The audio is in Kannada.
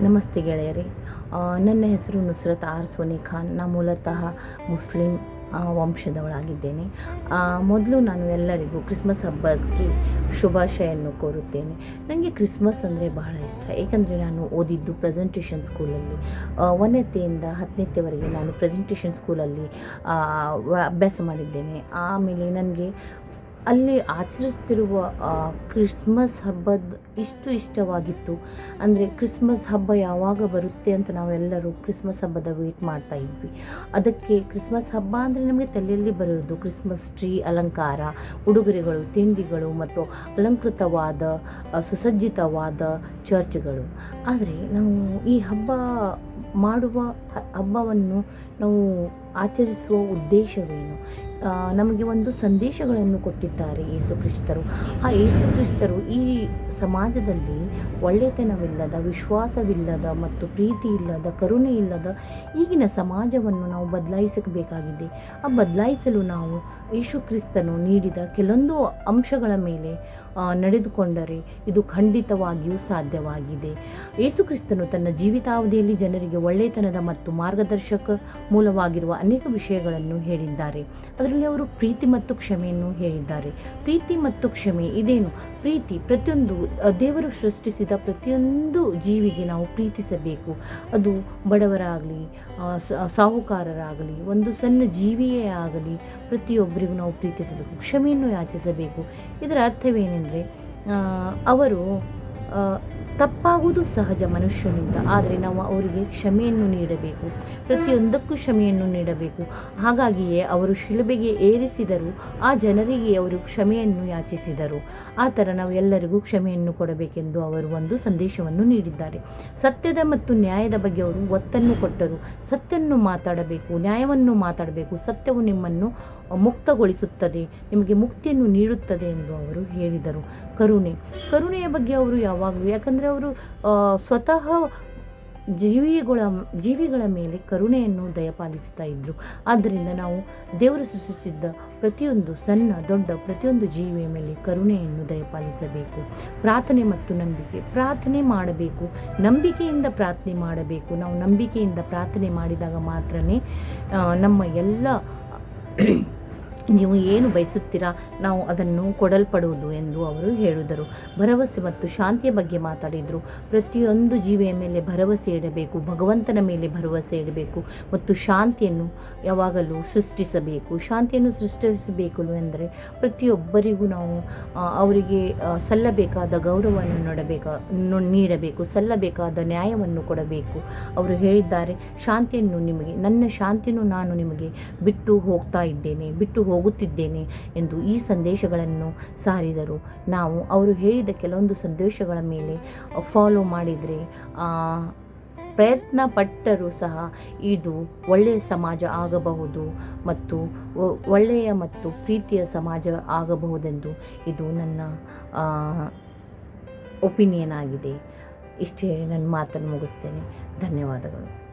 ನಮಸ್ತೆ ಗೆಳೆಯರೇ. ನನ್ನ ಹೆಸರು ನುಸ್ರತ್ ಆರ್ ಸೋನಿ ಖಾನ್. ನಾ ಮೂಲತಃ ಮುಸ್ಲಿಂ ವಂಶದವಳಾಗಿದ್ದೇನೆ. ಮೊದಲು ನಾನು ಎಲ್ಲರಿಗೂ ಕ್ರಿಸ್ಮಸ್ ಹಬ್ಬಕ್ಕೆ ಶುಭಾಶಯನ್ನು ಕೋರುತ್ತೇನೆ. ನನಗೆ ಕ್ರಿಸ್ಮಸ್ ಅಂದರೆ ಬಹಳ ಇಷ್ಟ. ಏಕೆಂದರೆ ನಾನು ಓದಿದ್ದು ಪ್ರೆಸೆಂಟೇಷನ್ ಸ್ಕೂಲಲ್ಲಿ. ಆ, ಒಂದನೆತೆಯಿಂದ ಹತ್ತನೇತೆವರೆಗೆ ನಾನು ಪ್ರೆಸೆಂಟೇಷನ್ ಸ್ಕೂಲಲ್ಲಿ ಅಭ್ಯಾಸ ಮಾಡಿದ್ದೇನೆ. ಆಮೇಲೆ ನನಗೆ ಅಲ್ಲಿ ಆಚರಿಸ್ತಿರುವ ಕ್ರಿಸ್ಮಸ್ ಹಬ್ಬದ ಇಷ್ಟು ಇಷ್ಟವಾಗಿತ್ತು. ಅಂದರೆ ಕ್ರಿಸ್ಮಸ್ ಹಬ್ಬ ಯಾವಾಗ ಬರುತ್ತೆ ಅಂತ ನಾವೆಲ್ಲರೂ ಕ್ರಿಸ್ಮಸ್ ಹಬ್ಬದ ವೇಟ್ ಮಾಡ್ತಾ ಇದ್ವಿ. ಅದಕ್ಕೆ ಕ್ರಿಸ್ಮಸ್ ಹಬ್ಬ ಅಂದರೆ ನಮಗೆ ತಲೆಯಲ್ಲಿ ಬರೋದು ಕ್ರಿಸ್ಮಸ್ ಟ್ರೀ ಅಲಂಕಾರ, ಉಡುಗೊರೆಗಳು, ತಿಂಡಿಗಳು ಮತ್ತು ಅಲಂಕೃತವಾದ ಸುಸಜ್ಜಿತವಾದ ಚರ್ಚ್ಗಳು. ಆದರೆ ನಾವು ಈ ಹಬ್ಬ ಮಾಡುವ ಹಬ್ಬವನ್ನು ನಾವು ಆಚರಿಸುವ ಉದ್ದೇಶವೇನು? ನಮಗೆ ಒಂದು ಸಂದೇಶಗಳನ್ನು ಕೊಟ್ಟಿದ್ದಾರೆ ಯೇಸು ಕ್ರಿಸ್ತರು. ಆ ಯೇಸು ಕ್ರಿಸ್ತರು ಈ ಸಮಾಜದಲ್ಲಿ ಒಳ್ಳೆತನವಿಲ್ಲದ, ವಿಶ್ವಾಸವಿಲ್ಲದ ಮತ್ತು ಪ್ರೀತಿ ಇಲ್ಲದ ಕರುಣೆ ಇಲ್ಲದ ಈಗಿನ ಸಮಾಜವನ್ನು ನಾವು ಬದಲಾಯಿಸಬೇಕಾಗಿದೆ. ಆ ಬದಲಾಯಿಸಲು ನಾವು ಯೇಸು ಕ್ರಿಸ್ತನು ನೀಡಿದ ಕೆಲವೊಂದು ಅಂಶಗಳ ಮೇಲೆ ನಡೆದುಕೊಂಡರೆ ಇದು ಖಂಡಿತವಾಗಿಯೂ ಸಾಧ್ಯವಾಗಿದೆ. ಯೇಸು ಕ್ರಿಸ್ತನು ತನ್ನ ಜೀವಿತಾವಧಿಯಲ್ಲಿ ಜನರಿಗೆ ಒಳ್ಳೆತನದ ಮತ್ತು ಮಾರ್ಗದರ್ಶಕ ಮೂಲವಾಗಿರುವ ಅನೇಕ ವಿಷಯಗಳನ್ನು ಹೇಳಿದ್ದಾರೆ. ಅದರಲ್ಲಿ ಅವರು ಪ್ರೀತಿ ಮತ್ತು ಕ್ಷಮೆಯನ್ನು ಹೇಳಿದ್ದಾರೆ. ಪ್ರೀತಿ ಮತ್ತು ಕ್ಷಮೆ ಇದೇನು? ಪ್ರೀತಿ ಪ್ರತಿಯೊಂದು, ದೇವರು ಸೃಷ್ಟಿಸಿದ ಪ್ರತಿಯೊಂದು ಜೀವಿಗೆ ನಾವು ಪ್ರೀತಿಸಬೇಕು. ಅದು ಬಡವರಾಗಲಿ ಸಾಹುಕಾರರಾಗಲಿ, ಒಂದು ಸಣ್ಣ ಜೀವಿಯೇ ಆಗಲಿ ಪ್ರತಿಯೊಬ್ಬರಿಗೂ ನಾವು ಪ್ರೀತಿಸಬೇಕು, ಕ್ಷಮೆಯನ್ನು ಯಾಚಿಸಬೇಕು. ಇದರ ಅರ್ಥವೇನೆಂದರೆ ಅವರು ತಪ್ಪಾಗುವುದು ಸಹಜ ಮನುಷ್ಯನಿಂದ. ಆದರೆ ನಾವು ಅವರಿಗೆ ಕ್ಷಮೆಯನ್ನು ನೀಡಬೇಕು. ಪ್ರತಿಯೊಂದಕ್ಕೂ ಕ್ಷಮೆಯನ್ನು ನೀಡಬೇಕು. ಹಾಗಾಗಿಯೇ ಅವರು ಶಿಲುಬೆಗೆ ಏರಿಸಿದರು. ಆ ಜನರಿಗೆ ಅವರು ಕ್ಷಮೆಯನ್ನು ಯಾಚಿಸಿದರು. ಆ ಥರ ನಾವು ಎಲ್ಲರಿಗೂ ಕ್ಷಮೆಯನ್ನು ಕೊಡಬೇಕೆಂದು ಅವರು ಒಂದು ಸಂದೇಶವನ್ನು ನೀಡಿದ್ದಾರೆ. ಸತ್ಯದ ಮತ್ತು ನ್ಯಾಯದ ಬಗ್ಗೆ ಅವರು ಒತ್ತನ್ನು ಕೊಟ್ಟರು. ಸತ್ಯವನ್ನು ಮಾತಾಡಬೇಕು, ನ್ಯಾಯವನ್ನು ಮಾತಾಡಬೇಕು. ಸತ್ಯವು ನಿಮ್ಮನ್ನು ಮುಕ್ತಗೊಳಿಸುತ್ತದೆ, ನಿಮಗೆ ಮುಕ್ತಿಯನ್ನು ನೀಡುತ್ತದೆ ಎಂದು ಅವರು ಹೇಳಿದರು. ಕರುಣೆ. ಕರುಣೆಯ ಬಗ್ಗೆ ಅವರು ಯಾವಾಗಲೂ, ಯಾಕಂದರೆ ಅವರು ಸ್ವತಃ ಜೀವಿಗಳ ಜೀವಿಗಳ ಮೇಲೆ ಕರುಣೆಯನ್ನು ದಯಪಾಲಿಸ್ತಾ ಇದ್ದರು ಆದ್ದರಿಂದ ನಾವು ದೇವರು ಸೃಷ್ಟಿಸಿದ್ದ ಪ್ರತಿಯೊಂದು ಸಣ್ಣ, ದೊಡ್ಡ ಪ್ರತಿಯೊಂದು ಜೀವಿಯ ಮೇಲೆ ಕರುಣೆಯನ್ನು ದಯಪಾಲಿಸಬೇಕು. ಪ್ರಾರ್ಥನೆ ಮತ್ತು ನಂಬಿಕೆ, ಪ್ರಾರ್ಥನೆ ಮಾಡಬೇಕು. ನಂಬಿಕೆಯಿಂದ ಪ್ರಾರ್ಥನೆ ಮಾಡಬೇಕು. ನಾವು ನಂಬಿಕೆಯಿಂದ ಪ್ರಾರ್ಥನೆ ಮಾಡಿದಾಗ ಮಾತ್ರ ನಮ್ಮ ಎಲ್ಲ ನೀವು ಏನು ಬಯಸುತ್ತೀರಾ ನಾವು ಅದನ್ನು ಕೊಡಲ್ಪಡುವುದು ಎಂದು ಅವರು ಹೇಳಿದರು. ಭರವಸೆ ಮತ್ತು ಶಾಂತಿಯ ಬಗ್ಗೆ ಮಾತಾಡಿದರು. ಪ್ರತಿಯೊಂದು ಜೀವಿಯ ಮೇಲೆ ಭರವಸೆ ಇಡಬೇಕು, ಭಗವಂತನ ಮೇಲೆ ಭರವಸೆ ಇಡಬೇಕು ಮತ್ತು ಶಾಂತಿಯನ್ನು ಯಾವಾಗಲೂ ಸೃಷ್ಟಿಸಬೇಕು. ಶಾಂತಿಯನ್ನು ಸೃಷ್ಟಿಸಬೇಕು ಎಂದರೆ ಪ್ರತಿಯೊಬ್ಬರಿಗೂ ನಾವು ಅವರಿಗೆ ಸಲ್ಲಬೇಕಾದ ಗೌರವವನ್ನು ನೋಡಬೇಕ ನೀಡಬೇಕು, ಸಲ್ಲಬೇಕಾದ ನ್ಯಾಯವನ್ನು ಕೊಡಬೇಕು. ಅವರು ಹೇಳಿದ್ದಾರೆ, ಶಾಂತಿಯನ್ನು ನಿಮಗೆ, ನನ್ನ ಶಾಂತಿಯನ್ನು ನಾನು ನಿಮಗೆ ಬಿಟ್ಟು ಹೋಗ್ತಾ ಇದ್ದೇನೆ, ಬಿಟ್ಟು ಹೋಗುತ್ತಿದ್ದೇನೆ ಎಂದು ಈ ಸಂದೇಶಗಳನ್ನು ಸಾರಿದರು. ನಾವು ಅವರು ಹೇಳಿದ ಕೆಲವೊಂದು ಸಂದೇಶಗಳ ಮೇಲೆ ಫಾಲೋ ಮಾಡಿದರೆ ಪ್ರಯತ್ನ ಪಟ್ಟರೂ ಸಹ ಇದು ಒಳ್ಳೆಯ ಸಮಾಜ ಆಗಬಹುದು ಮತ್ತು ಒಳ್ಳೆಯ ಮತ್ತು ಪ್ರೀತಿಯ ಸಮಾಜ ಆಗಬಹುದೆಂದು ಇದು ನನ್ನ ಒಪಿನಿಯನ್ ಆಗಿದೆ. ಇಷ್ಟೇ ನನ್ನ ಮಾತನ್ನು ಮುಗಿಸ್ತೇನೆ. ಧನ್ಯವಾದಗಳು.